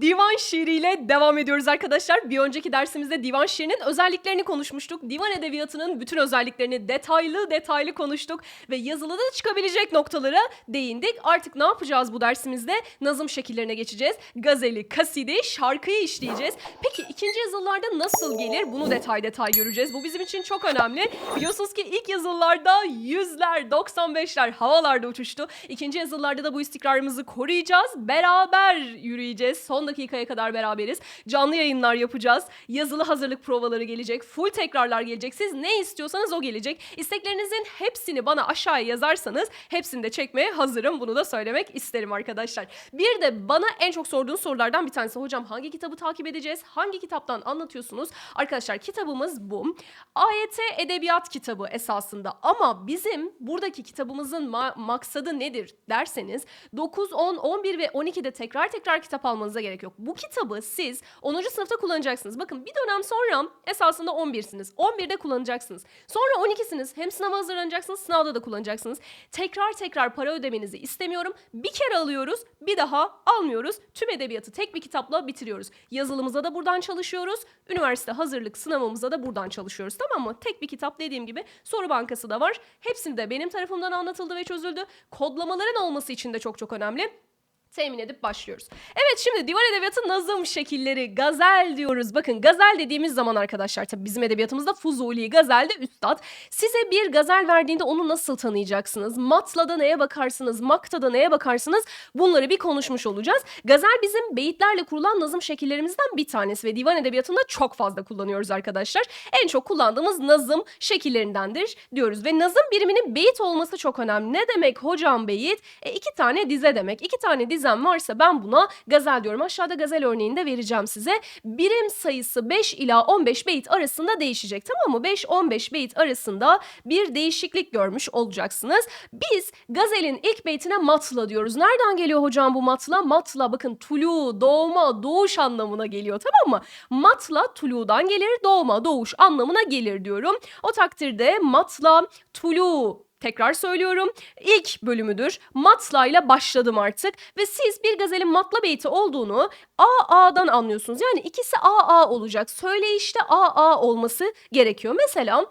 divan şiiriyle devam ediyoruz arkadaşlar. Bir önceki dersimizde divan şiirinin özelliklerini konuşmuştuk. Divan edebiyatının bütün özelliklerini detaylı detaylı konuştuk ve yazılıda da çıkabilecek noktalara değindik. Artık ne yapacağız bu dersimizde? Nazım şekillerine geçeceğiz. Gazeli, kaside, şarkıyı işleyeceğiz. Peki ikinci yazılılarda nasıl gelir? Bunu detay detay göreceğiz. Bu bizim için çok önemli. Biliyorsunuz ki ilk yazılılarda yüzler, 95'ler havalarda uçuştu. İkinci yazılılarda da bu istikrarımızı koruyacağız. Beraber yürüyeceğiz. Son dakikaya kadar beraberiz. Canlı yayınlar yapacağız. Yazılı hazırlık provaları gelecek. Full tekrarlar gelecek. Siz ne istiyorsanız o gelecek. İsteklerinizin hepsini bana aşağıya yazarsanız hepsini de çekmeye hazırım. Bunu da söylemek isterim arkadaşlar. Bir de bana en çok sorduğunuz sorulardan bir tanesi. Hocam hangi kitabı takip edeceğiz? Hangi kitaptan anlatıyorsunuz? Arkadaşlar kitabımız bu. AYT Edebiyat kitabı esasında ama bizim buradaki kitabımızın ma- maksadı nedir derseniz 9, 10, 11 ve 12'de tekrar tekrar kitap almanıza gerek yok. Bu kitabı siz 10. sınıfta kullanacaksınız. Bakın bir dönem sonra esasında 11'siniz. 11'de kullanacaksınız. Sonra 12'siniz. Hem sınava hazırlanacaksınız, sınavda da kullanacaksınız. Tekrar tekrar para ödemenizi istemiyorum. Bir kere alıyoruz, bir daha almıyoruz. Tüm edebiyatı tek bir kitapla bitiriyoruz. Yazılımıza da buradan çalışıyoruz. Üniversite hazırlık sınavımıza da buradan çalışıyoruz. Tamam mı? Tek bir kitap dediğim gibi soru bankası da var. Hepsini de benim tarafımdan anlatıldı ve çözüldü. Kodlamaların olması için de çok çok önemli temin edip başlıyoruz. Evet şimdi divan edebiyatı nazım şekilleri, gazel diyoruz. Bakın gazel dediğimiz zaman arkadaşlar tabii bizim edebiyatımızda Fuzuli, gazel de üstad. Size bir gazel verdiğinde onu nasıl tanıyacaksınız? Matla'da neye bakarsınız? Makta'da neye bakarsınız? Bunları bir konuşmuş olacağız. Gazel bizim beyitlerle kurulan nazım şekillerimizden bir tanesi ve divan edebiyatında çok fazla kullanıyoruz arkadaşlar. En çok kullandığımız nazım şekillerindendir diyoruz ve nazım biriminin beyit olması çok önemli. Ne demek hocam beyit? E, iki tane dize demek. İki tane dizem varsa ben buna gazel diyorum. Aşağıda gazel örneğini de vereceğim size. Birim sayısı 5 ila 15 beyit arasında değişecek tamam mı? 5-15 beyit arasında bir değişiklik görmüş olacaksınız. Biz gazelin ilk beytine matla diyoruz. Nereden geliyor hocam bu matla? Matla bakın tulu, doğma, doğuş anlamına geliyor tamam mı? Matla tuludan gelir, doğma, doğuş anlamına gelir diyorum. O takdirde matla, tulu, Tekrar söylüyorum. İlk bölümüdür. Matla ile başladım artık ve siz bir gazelin matla beyti olduğunu A A'dan anlıyorsunuz. Yani ikisi A A olacak. Söyleyişte A A olması gerekiyor. Mesela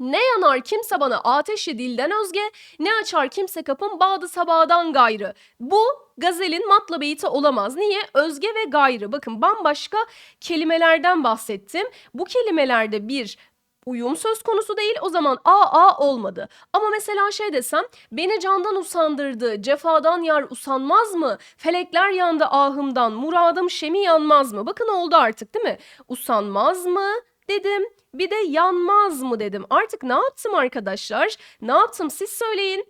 ne yanar kimse bana ateşi dilden özge, ne açar kimse kapım bağdı sabahdan gayrı. Bu gazelin matla beyti olamaz. Niye? Özge ve gayrı. Bakın bambaşka kelimelerden bahsettim. Bu kelimelerde bir uyum söz konusu değil o zaman a a olmadı. Ama mesela şey desem beni candan usandırdı cefadan yar usanmaz mı? Felekler yandı ahımdan muradım şemi yanmaz mı? Bakın oldu artık değil mi? Usanmaz mı dedim bir de yanmaz mı dedim. Artık ne yaptım arkadaşlar? Ne yaptım siz söyleyin.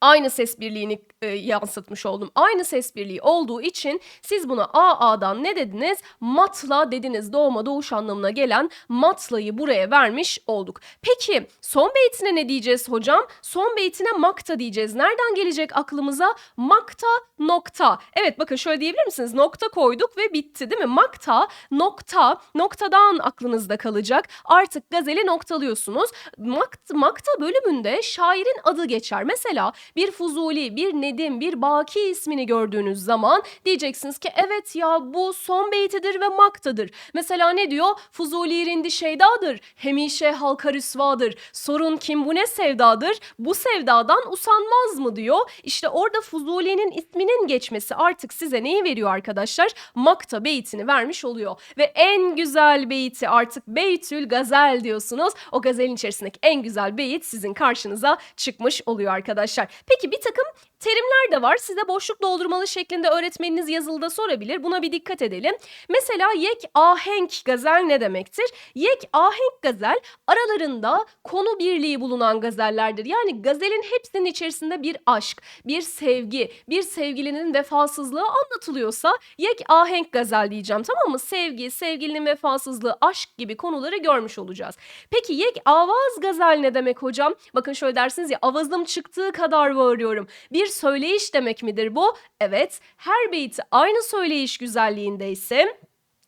Aynı ses birliğini e, yansıtmış oldum. Aynı ses birliği olduğu için siz buna A A'dan ne dediniz? Matla dediniz. Doğma doğuş anlamına gelen matlayı buraya vermiş olduk. Peki son beytine ne diyeceğiz hocam? Son beytine makta diyeceğiz. Nereden gelecek aklımıza? Makta nokta. Evet bakın şöyle diyebilir misiniz? Nokta koyduk ve bitti değil mi? Makta nokta noktadan aklınızda kalacak. Artık gazeli noktalıyorsunuz. Makt, makta bölümünde şairin adı geçer. Mesela bir Fuzuli, bir Nedim, bir Baki ismini gördüğünüz zaman diyeceksiniz ki evet ya bu son beytidir ve maktadır. Mesela ne diyor? Fuzuli rindi şeydadır, hemişe halka rüsvadır. Sorun kim bu ne sevdadır? Bu sevdadan usanmaz mı diyor. İşte orada Fuzuli'nin isminin geçmesi artık size neyi veriyor arkadaşlar? Makta beytini vermiş oluyor. Ve en güzel beyti artık Beytül Gazel diyorsunuz. O gazelin içerisindeki en güzel beyit sizin karşınıza çıkmış oluyor arkadaşlar. Peki bir takım terimler de var. Size boşluk doldurmalı şeklinde öğretmeniniz yazılıda sorabilir. Buna bir dikkat edelim. Mesela yek ahenk gazel ne demektir? Yek ahenk gazel aralarında konu birliği bulunan gazellerdir. Yani gazelin hepsinin içerisinde bir aşk, bir sevgi, bir sevgilinin vefasızlığı anlatılıyorsa yek ahenk gazel diyeceğim tamam mı? Sevgi, sevgilinin vefasızlığı, aşk gibi konuları görmüş olacağız. Peki yek avaz gazel ne demek hocam? Bakın şöyle dersiniz ya avazım çıktığı kadar bağırıyorum. Bir söyleyiş demek midir bu? Evet. Her beyti aynı söyleyiş güzelliğindeyse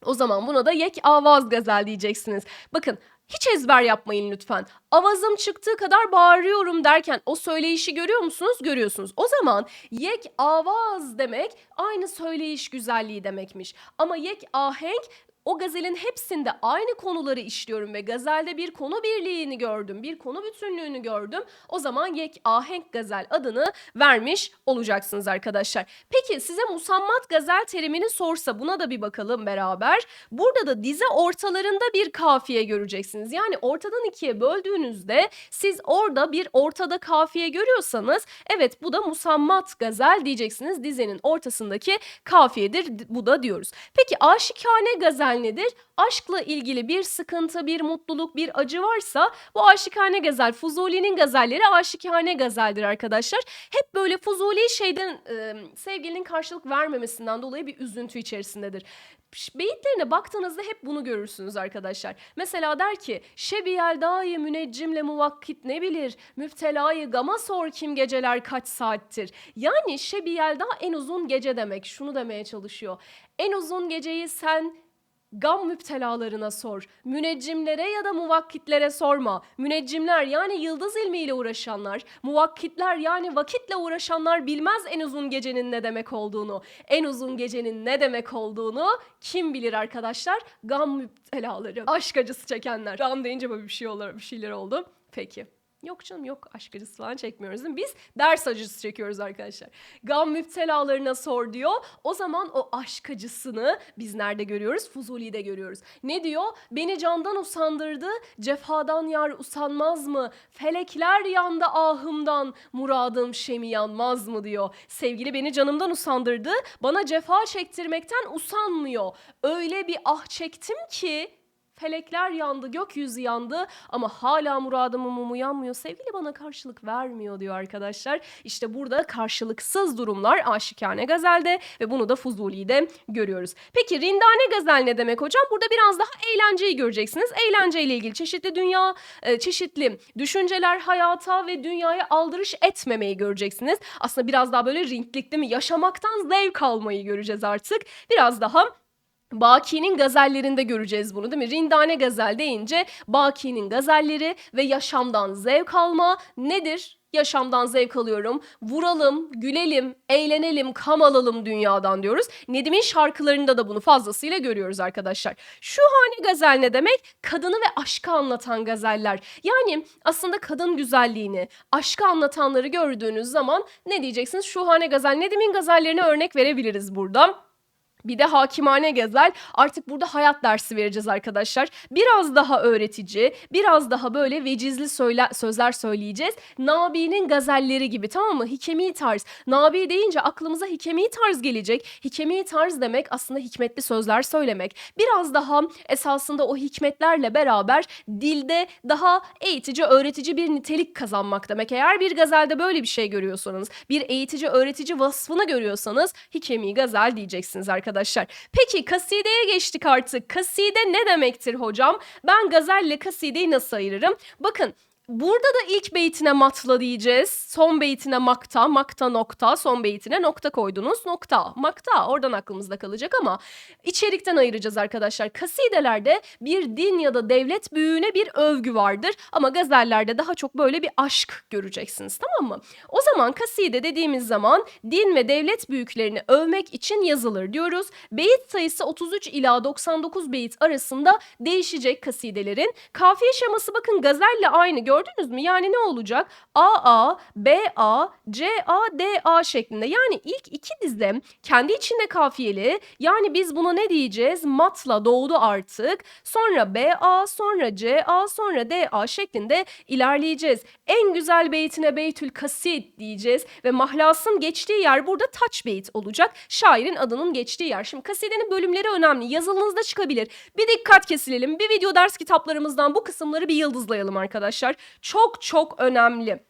o zaman buna da yek avaz gazel diyeceksiniz. Bakın Hiç ezber yapmayın lütfen. Avazım çıktığı kadar bağırıyorum derken o söyleyişi görüyor musunuz? Görüyorsunuz. O zaman yek avaz demek aynı söyleyiş güzelliği demekmiş. Ama yek ahenk o gazelin hepsinde aynı konuları işliyorum ve gazelde bir konu birliğini gördüm, bir konu bütünlüğünü gördüm. O zaman yek ahenk gazel adını vermiş olacaksınız arkadaşlar. Peki size musammat gazel terimini sorsa buna da bir bakalım beraber. Burada da dize ortalarında bir kafiye göreceksiniz. Yani ortadan ikiye böldüğünüzde siz orada bir ortada kafiye görüyorsanız evet bu da musammat gazel diyeceksiniz. Dizenin ortasındaki kafiyedir bu da diyoruz. Peki aşikane gazel nedir? Aşkla ilgili bir sıkıntı, bir mutluluk, bir acı varsa bu aşikane gazel. Fuzuli'nin gazelleri aşikane gazeldir arkadaşlar. Hep böyle Fuzuli şeyden e, sevgilinin karşılık vermemesinden dolayı bir üzüntü içerisindedir. Beyitlerine baktığınızda hep bunu görürsünüz arkadaşlar. Mesela der ki Şebiyel dahi müneccimle muvakkit ne bilir Müptelayı gama sor kim geceler kaç saattir Yani Şebiyel daha en uzun gece demek şunu demeye çalışıyor En uzun geceyi sen Gam müptelalarına sor. Müneccimlere ya da muvakkitlere sorma. Müneccimler yani yıldız ilmiyle uğraşanlar, muvakkitler yani vakitle uğraşanlar bilmez en uzun gecenin ne demek olduğunu. En uzun gecenin ne demek olduğunu kim bilir arkadaşlar? Gam müptelaları. Aşk acısı çekenler. Gam deyince böyle bir şey olur, bir şeyler oldu. Peki. Yok canım yok aşk acısı falan çekmiyoruz değil mi? Biz ders acısı çekiyoruz arkadaşlar. Gam müptelalarına sor diyor. O zaman o aşk acısını biz nerede görüyoruz? Fuzuli'de görüyoruz. Ne diyor? Beni candan usandırdı, cefadan yar usanmaz mı? Felekler yandı ahımdan, muradım şemi yanmaz mı diyor. Sevgili beni canımdan usandırdı, bana cefa çektirmekten usanmıyor. Öyle bir ah çektim ki Felekler yandı, gökyüzü yandı ama hala muradımın mumu yanmıyor. Sevgili bana karşılık vermiyor diyor arkadaşlar. İşte burada karşılıksız durumlar aşikane gazelde ve bunu da Fuzuli'de görüyoruz. Peki rindane gazel ne demek hocam? Burada biraz daha eğlenceyi göreceksiniz. Eğlenceyle ilgili çeşitli dünya, e, çeşitli düşünceler hayata ve dünyaya aldırış etmemeyi göreceksiniz. Aslında biraz daha böyle ringlik değil mi? Yaşamaktan zevk almayı göreceğiz artık. Biraz daha Baki'nin gazellerinde göreceğiz bunu değil mi? Rindane gazel deyince Baki'nin gazelleri ve yaşamdan zevk alma nedir? Yaşamdan zevk alıyorum. Vuralım, gülelim, eğlenelim, kam alalım dünyadan diyoruz. Nedim'in şarkılarında da bunu fazlasıyla görüyoruz arkadaşlar. Şu hane gazel ne demek? Kadını ve aşkı anlatan gazeller. Yani aslında kadın güzelliğini, aşkı anlatanları gördüğünüz zaman ne diyeceksiniz? Şu hane gazel, Nedim'in gazellerine örnek verebiliriz burada. Bir de hakimane gazel. Artık burada hayat dersi vereceğiz arkadaşlar. Biraz daha öğretici, biraz daha böyle vecizli söyle, sözler söyleyeceğiz. Nabi'nin gazelleri gibi tamam mı? Hikemi tarz. Nabi deyince aklımıza hikemi tarz gelecek. Hikemi tarz demek aslında hikmetli sözler söylemek. Biraz daha esasında o hikmetlerle beraber dilde daha eğitici, öğretici bir nitelik kazanmak demek. Eğer bir gazelde böyle bir şey görüyorsanız, bir eğitici, öğretici vasfını görüyorsanız hikemi gazel diyeceksiniz arkadaşlar. Peki kasideye geçtik artık. Kaside ne demektir hocam? Ben gazelle kasideyi nasıl ayırırım? Bakın Burada da ilk beytine matla diyeceğiz. Son beytine makta, makta nokta, son beytine nokta koydunuz. Nokta, makta oradan aklımızda kalacak ama içerikten ayıracağız arkadaşlar. Kasidelerde bir din ya da devlet büyüğüne bir övgü vardır ama gazellerde daha çok böyle bir aşk göreceksiniz tamam mı? O zaman kaside dediğimiz zaman din ve devlet büyüklerini övmek için yazılır diyoruz. Beyit sayısı 33 ila 99 beyit arasında değişecek kasidelerin. Kafiye şeması bakın gazelle aynı gördünüz mü? Yani ne olacak? AA, BA, CA, DA şeklinde. Yani ilk iki dizem kendi içinde kafiyeli. Yani biz buna ne diyeceğiz? Matla doğdu artık. Sonra BA, sonra CA, sonra DA şeklinde ilerleyeceğiz. En güzel beytine Beytül Kasid diyeceğiz ve mahlasın geçtiği yer burada taç beyt olacak. Şairin adının geçtiği yer. Şimdi kasidenin bölümleri önemli. Yazılınızda çıkabilir. Bir dikkat kesilelim. Bir video ders kitaplarımızdan bu kısımları bir yıldızlayalım arkadaşlar. Çok çok önemli.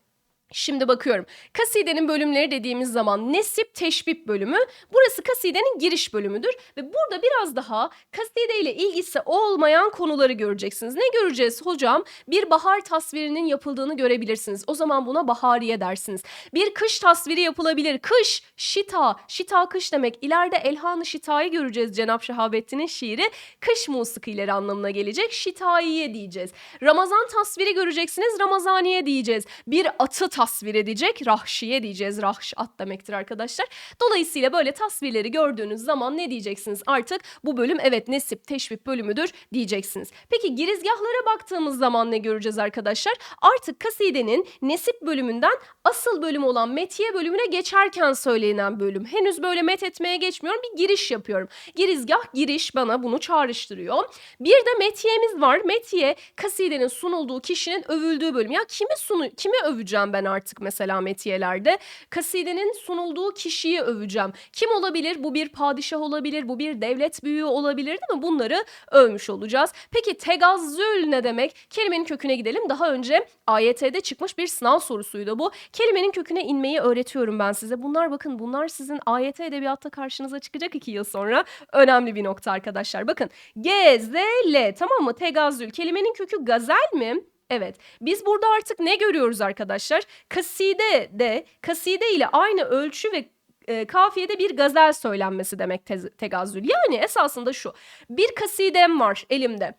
Şimdi bakıyorum. Kasidenin bölümleri dediğimiz zaman Nesip Teşbip bölümü. Burası kasidenin giriş bölümüdür. Ve burada biraz daha kaside ile ilgisi olmayan konuları göreceksiniz. Ne göreceğiz hocam? Bir bahar tasvirinin yapıldığını görebilirsiniz. O zaman buna bahariye dersiniz. Bir kış tasviri yapılabilir. Kış, şita, şita kış demek. İleride Elhan-ı Şita'yı göreceğiz Cenab Şehabettin'in şiiri. Kış musikileri anlamına gelecek. Şitaiye diyeceğiz. Ramazan tasviri göreceksiniz. Ramazaniye diyeceğiz. Bir atı tasvir edecek. Rahşiye diyeceğiz. Rahş at demektir arkadaşlar. Dolayısıyla böyle tasvirleri gördüğünüz zaman ne diyeceksiniz? Artık bu bölüm evet nesip teşbih bölümüdür diyeceksiniz. Peki girizgahlara baktığımız zaman ne göreceğiz arkadaşlar? Artık kasidenin nesip bölümünden asıl bölüm olan metiye bölümüne geçerken söylenen bölüm. Henüz böyle met etmeye geçmiyorum. Bir giriş yapıyorum. Girizgah giriş bana bunu çağrıştırıyor. Bir de metiyemiz var. Metiye kasidenin sunulduğu kişinin övüldüğü bölüm. Ya kimi sunu kimi öveceğim ben artık mesela metiyelerde? Kasidenin sunulduğu kişiyi öveceğim. Kim olabilir? Bu bir padişah olabilir, bu bir devlet büyüğü olabilir değil mi? Bunları övmüş olacağız. Peki tegazzül ne demek? Kelimenin köküne gidelim. Daha önce AYT'de çıkmış bir sınav sorusuydu bu. Kelimenin köküne inmeyi öğretiyorum ben size. Bunlar bakın bunlar sizin AYT edebiyatta karşınıza çıkacak iki yıl sonra. Önemli bir nokta arkadaşlar. Bakın G, Z, L tamam mı? Tegazzül. Kelimenin kökü gazel mi? Evet. Biz burada artık ne görüyoruz arkadaşlar? Kaside de kaside ile aynı ölçü ve e, kafiyede bir gazel söylenmesi demek tez- tegazzül. Yani esasında şu. Bir kasidem var elimde.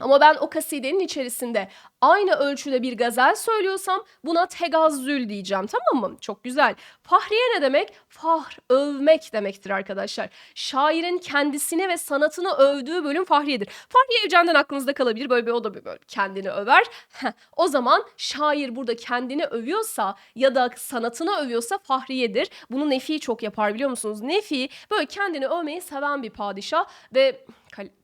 Ama ben o kasidenin içerisinde aynı ölçüde bir gazel söylüyorsam buna tegazzül diyeceğim tamam mı? Çok güzel. Fahriye ne demek? Fahr, övmek demektir arkadaşlar. Şairin kendisini ve sanatını övdüğü bölüm Fahriye'dir. Fahriye Evcen'den aklınızda kalabilir böyle bir o da bir böyle kendini över. O zaman şair burada kendini övüyorsa ya da sanatını övüyorsa Fahriye'dir. Bunu Nefi çok yapar biliyor musunuz? Nefi böyle kendini övmeyi seven bir padişah ve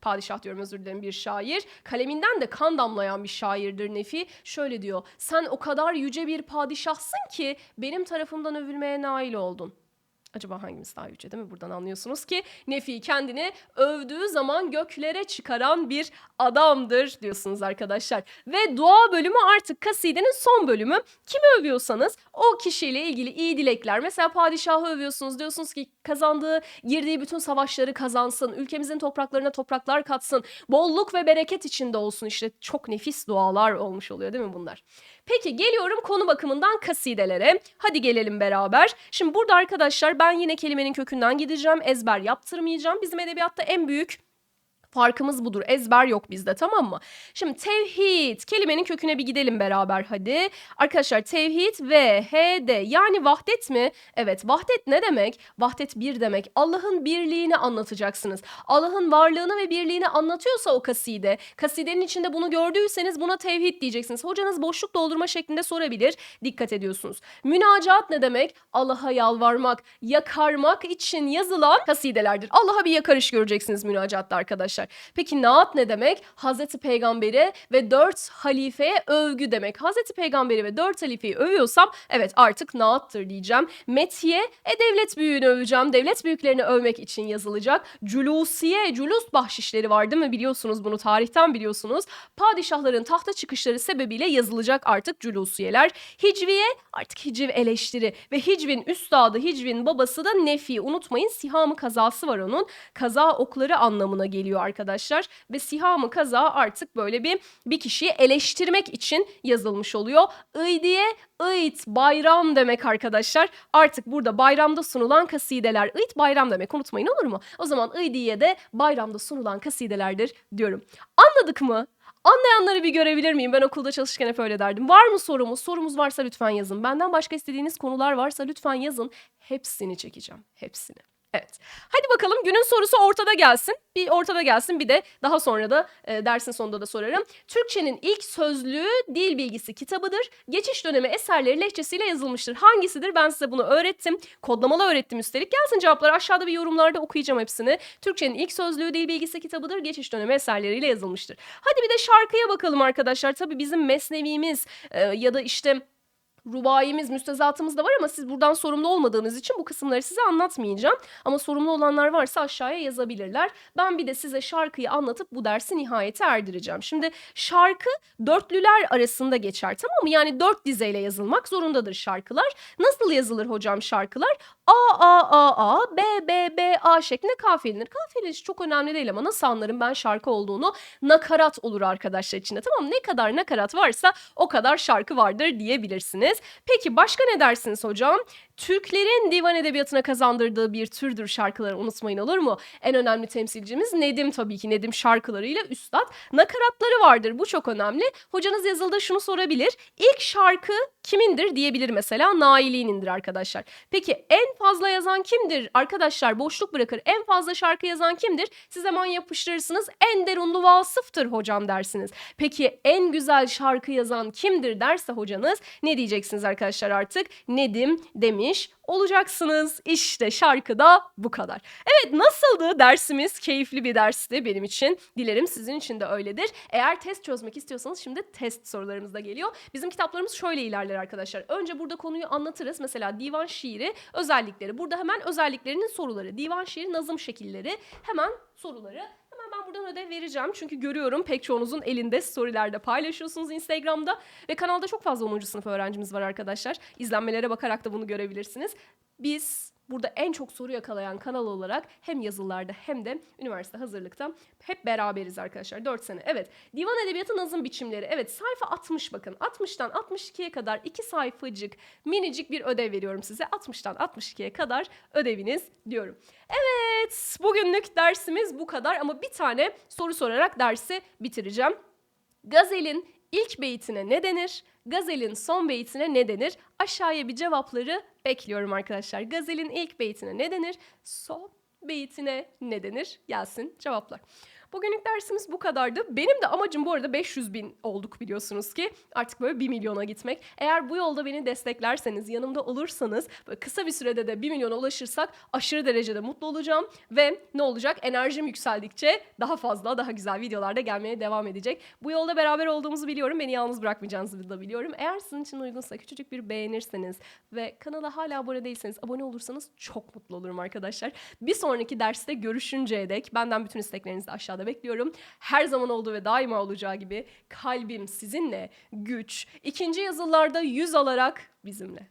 padişah diyorum özür dilerim bir şair. Kaleminden de kan damlayan bir şairdir Nefi. Şöyle diyor. Sen o kadar yüce bir padişahsın ki benim tarafımdan övülmeye nail oldun. Acaba hangimiz daha yüce değil mi? Buradan anlıyorsunuz ki Nefi kendini övdüğü zaman göklere çıkaran bir adamdır diyorsunuz arkadaşlar. Ve dua bölümü artık kasidenin son bölümü. Kimi övüyorsanız o kişiyle ilgili iyi dilekler. Mesela padişahı övüyorsunuz diyorsunuz ki kazandığı, girdiği bütün savaşları kazansın. Ülkemizin topraklarına topraklar katsın. Bolluk ve bereket içinde olsun. İşte çok nefis dualar olmuş oluyor değil mi bunlar? Peki geliyorum konu bakımından kasidelere. Hadi gelelim beraber. Şimdi burada arkadaşlar ben yine kelimenin kökünden gideceğim. Ezber yaptırmayacağım. Bizim edebiyatta en büyük Farkımız budur. Ezber yok bizde tamam mı? Şimdi tevhid kelimenin köküne bir gidelim beraber hadi. Arkadaşlar tevhid ve hd yani vahdet mi? Evet vahdet ne demek? Vahdet bir demek. Allah'ın birliğini anlatacaksınız. Allah'ın varlığını ve birliğini anlatıyorsa o kaside. Kasidenin içinde bunu gördüyseniz buna tevhid diyeceksiniz. Hocanız boşluk doldurma şeklinde sorabilir. Dikkat ediyorsunuz. Münacat ne demek? Allah'a yalvarmak, yakarmak için yazılan kasidelerdir. Allah'a bir yakarış göreceksiniz münacatta arkadaşlar. Peki naat ne demek? Hazreti Peygamber'e ve dört halifeye övgü demek. Hazreti Peygamberi ve dört halifeyi övüyorsam evet artık naattır diyeceğim. Metiye e devlet büyüğünü öveceğim. Devlet büyüklerini övmek için yazılacak. Culusiye, culus bahşişleri var değil mi? Biliyorsunuz bunu tarihten biliyorsunuz. Padişahların tahta çıkışları sebebiyle yazılacak artık culusiyeler. Hicviye artık hiciv eleştiri ve hicvin üstadı, hicvin babası da Nefi. Unutmayın Sihamı kazası var onun. Kaza okları anlamına geliyor arkadaşlar ve Sihamı kaza artık böyle bir bir kişiyi eleştirmek için yazılmış oluyor. İdiye Iyt bayram demek arkadaşlar. Artık burada bayramda sunulan kasideler. Iyt bayram demek unutmayın olur mu? O zaman İdiye de bayramda sunulan kasidelerdir diyorum. Anladık mı? Anlayanları bir görebilir miyim? Ben okulda çalışırken hep öyle derdim. Var mı sorumuz? Sorumuz varsa lütfen yazın. Benden başka istediğiniz konular varsa lütfen yazın. Hepsini çekeceğim. Hepsini. Evet. Hadi bakalım günün sorusu ortada gelsin. Bir ortada gelsin bir de daha sonra da e, dersin sonunda da sorarım. Türkçenin ilk sözlüğü dil bilgisi kitabıdır. Geçiş dönemi eserleri lehçesiyle yazılmıştır. Hangisidir? Ben size bunu öğrettim. Kodlamalı öğrettim üstelik. Gelsin cevaplar aşağıda bir yorumlarda okuyacağım hepsini. Türkçenin ilk sözlüğü dil bilgisi kitabıdır. Geçiş dönemi eserleriyle yazılmıştır. Hadi bir de şarkıya bakalım arkadaşlar. Tabii bizim mesnevimiz e, ya da işte rubayimiz, müstezatımız da var ama siz buradan sorumlu olmadığınız için bu kısımları size anlatmayacağım. Ama sorumlu olanlar varsa aşağıya yazabilirler. Ben bir de size şarkıyı anlatıp bu dersi nihayete erdireceğim. Şimdi şarkı dörtlüler arasında geçer tamam mı? Yani dört dizeyle yazılmak zorundadır şarkılar. Nasıl yazılır hocam şarkılar? A, A, A, A, B, B, B, A şeklinde kafiyelenir. Kafiyelenir çok önemli değil ama nasıl anlarım ben şarkı olduğunu? Nakarat olur arkadaşlar içinde tamam? Ne kadar nakarat varsa o kadar şarkı vardır diyebilirsiniz. Peki başka ne dersiniz hocam? Türklerin divan edebiyatına kazandırdığı bir türdür şarkıları unutmayın olur mu? En önemli temsilcimiz Nedim tabii ki. Nedim şarkılarıyla üstad. Nakaratları vardır bu çok önemli. Hocanız yazılıda şunu sorabilir. İlk şarkı kimindir diyebilir mesela Naili'nindir arkadaşlar. Peki en fazla yazan kimdir? Arkadaşlar boşluk bırakır. En fazla şarkı yazan kimdir? Siz hemen yapıştırırsınız. En derunlu vasıftır hocam dersiniz. Peki en güzel şarkı yazan kimdir derse hocanız ne diyeceksiniz arkadaşlar artık? Nedim demiş olacaksınız. İşte şarkı da bu kadar. Evet nasıldı dersimiz? Keyifli bir dersti benim için. Dilerim sizin için de öyledir. Eğer test çözmek istiyorsanız şimdi test sorularımız da geliyor. Bizim kitaplarımız şöyle ilerler arkadaşlar. Önce burada konuyu anlatırız. Mesela divan şiiri özellikleri. Burada hemen özelliklerinin soruları. Divan şiiri nazım şekilleri. Hemen soruları. Buradan ödev vereceğim. Çünkü görüyorum pek çoğunuzun elinde storylerde paylaşıyorsunuz Instagram'da. Ve kanalda çok fazla 10. sınıf öğrencimiz var arkadaşlar. İzlenmelere bakarak da bunu görebilirsiniz. Biz burada en çok soru yakalayan kanal olarak hem yazılarda hem de üniversite hazırlıkta hep beraberiz arkadaşlar. 4 sene. Evet. Divan edebiyatı nazım biçimleri. Evet sayfa 60 bakın. 60'tan 62'ye kadar 2 sayfacık minicik bir ödev veriyorum size. 60'tan 62'ye kadar ödeviniz diyorum. Evet bugünlük dersimiz bu kadar ama bir tane soru sorarak dersi bitireceğim. Gazelin ilk beytine ne denir? Gazelin son beytine ne denir? Aşağıya bir cevapları bekliyorum arkadaşlar. Gazelin ilk beytine ne denir? Son beytine ne denir? Gelsin cevaplar. Bugünlük dersimiz bu kadardı. Benim de amacım bu arada 500 bin olduk biliyorsunuz ki. Artık böyle 1 milyona gitmek. Eğer bu yolda beni desteklerseniz, yanımda olursanız böyle kısa bir sürede de 1 milyona ulaşırsak aşırı derecede mutlu olacağım. Ve ne olacak? Enerjim yükseldikçe daha fazla, daha güzel videolarda gelmeye devam edecek. Bu yolda beraber olduğumuzu biliyorum. Beni yalnız bırakmayacağınızı da biliyorum. Eğer sizin için uygunsa küçücük bir beğenirseniz ve kanala hala abone değilseniz abone olursanız çok mutlu olurum arkadaşlar. Bir sonraki derste görüşünceye dek benden bütün isteklerinizi aşağıda bekliyorum. Her zaman olduğu ve daima olacağı gibi kalbim sizinle güç. İkinci yazılarda yüz alarak bizimle.